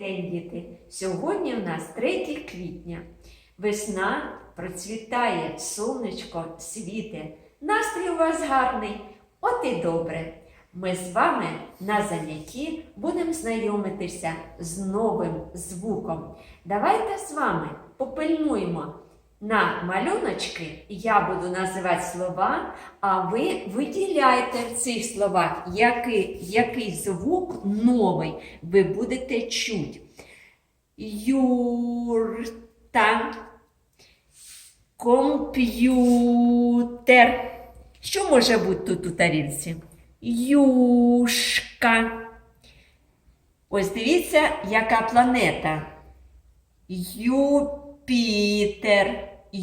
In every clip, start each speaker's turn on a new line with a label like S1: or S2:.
S1: день, діти! Сьогодні у нас 3 квітня. Весна процвітає, сонечко світе. Настрій у вас гарний, от і добре. Ми з вами на занятті будемо знайомитися з новим звуком. Давайте з вами попильнуємо на малюночки. Я буду називати слова, а ви виділяйте в цих словах, який, який звук новий ви будете чути. Юрта, комп'ютер. Що може бути тут у тарілці? Юшка. Ось дивіться, яка планета. Юпітер.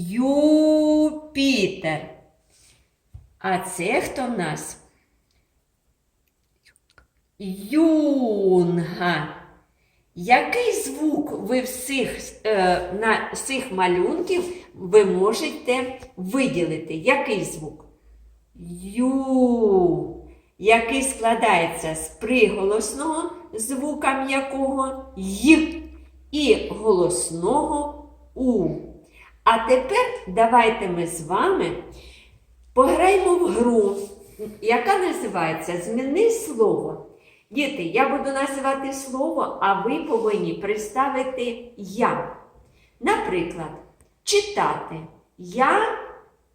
S1: Юпітер. А це хто в нас? Юнга. Який звук ви всіх, е, на всіх малюнків ви можете виділити? Який звук? Ю, який складається з приголосного звука м'якого й і голосного у. А тепер давайте ми з вами пограємо в гру, яка називається Зміни слово. Діти, я буду називати слово, а ви повинні представити я. Наприклад, читати. Я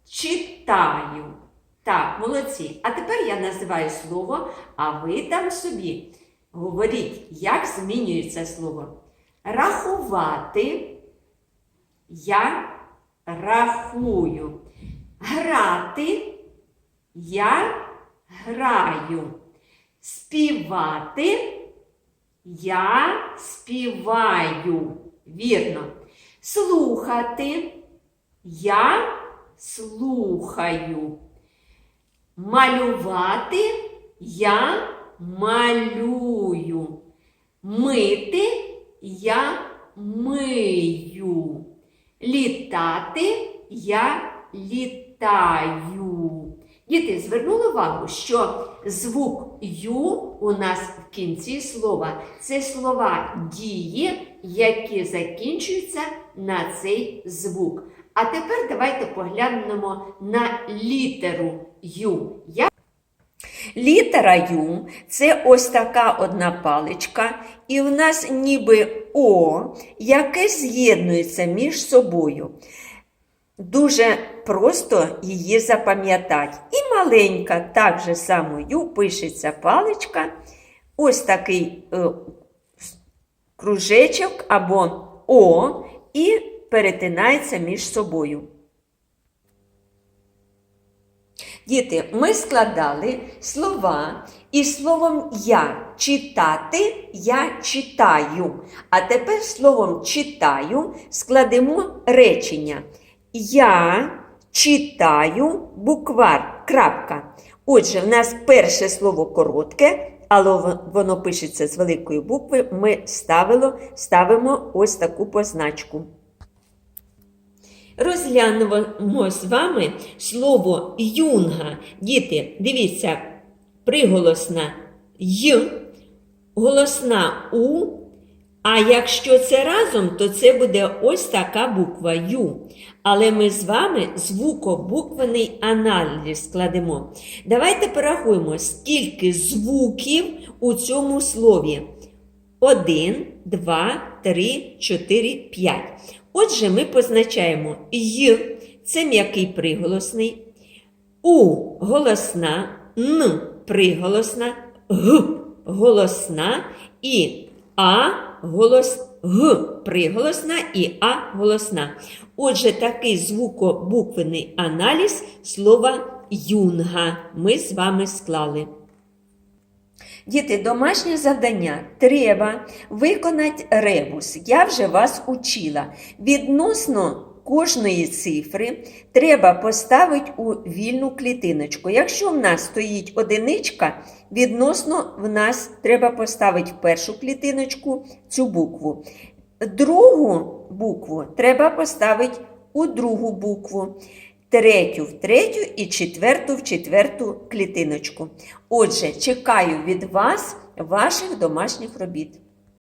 S1: читаю. Так, молодці. А тепер я називаю слово, а ви там собі говоріть, як змінюється слово. Рахувати. Я рахую. Грати. Я граю. Співати. Я співаю. Вірно. Слухати. Я слухаю. Малювати я малюю. Мити я мию. Літати я літаю. Діти, звернули увагу, що звук Ю у нас в кінці слова це слова дії, які закінчуються на цей звук. А тепер давайте поглянемо на літеру Ю. Літера Ю це ось така одна паличка, і в нас ніби О, яке з'єднується між собою. Дуже просто її запам'ятати. І маленька, так же само Ю пишеться паличка, ось такий е, кружечок або О, і перетинається між собою. Діти, ми складали слова і словом я читати я читаю. А тепер словом читаю складемо речення. Я читаю буквар. крапка. Отже, в нас перше слово коротке, але воно пишеться з великої букви. Ми ставило, ставимо ось таку позначку. Розглянемо з вами слово юнга. Діти, дивіться, приголосна й, голосна у. А якщо це разом, то це буде ось така буква Ю. Але ми з вами звукобуквений аналіз складемо. Давайте порахуємо, скільки звуків у цьому слові. Один, два, три, чотири, п'ять. Отже, ми позначаємо Й це м'який приголосний, У голосна, Н приголосна, Г голосна і А голос Г приголосна і А голосна. Отже, такий звукобуквений аналіз слова юнга ми з вами склали. Діти, домашнє завдання треба виконати ребус. Я вже вас учила. Відносно кожної цифри треба поставити у вільну клітиночку. Якщо в нас стоїть одиничка, відносно в нас треба поставити в першу клітиночку цю букву. Другу букву треба поставити у другу букву третю в третю і четверту в четверту клітиночку. Отже, чекаю від вас ваших домашніх робіт.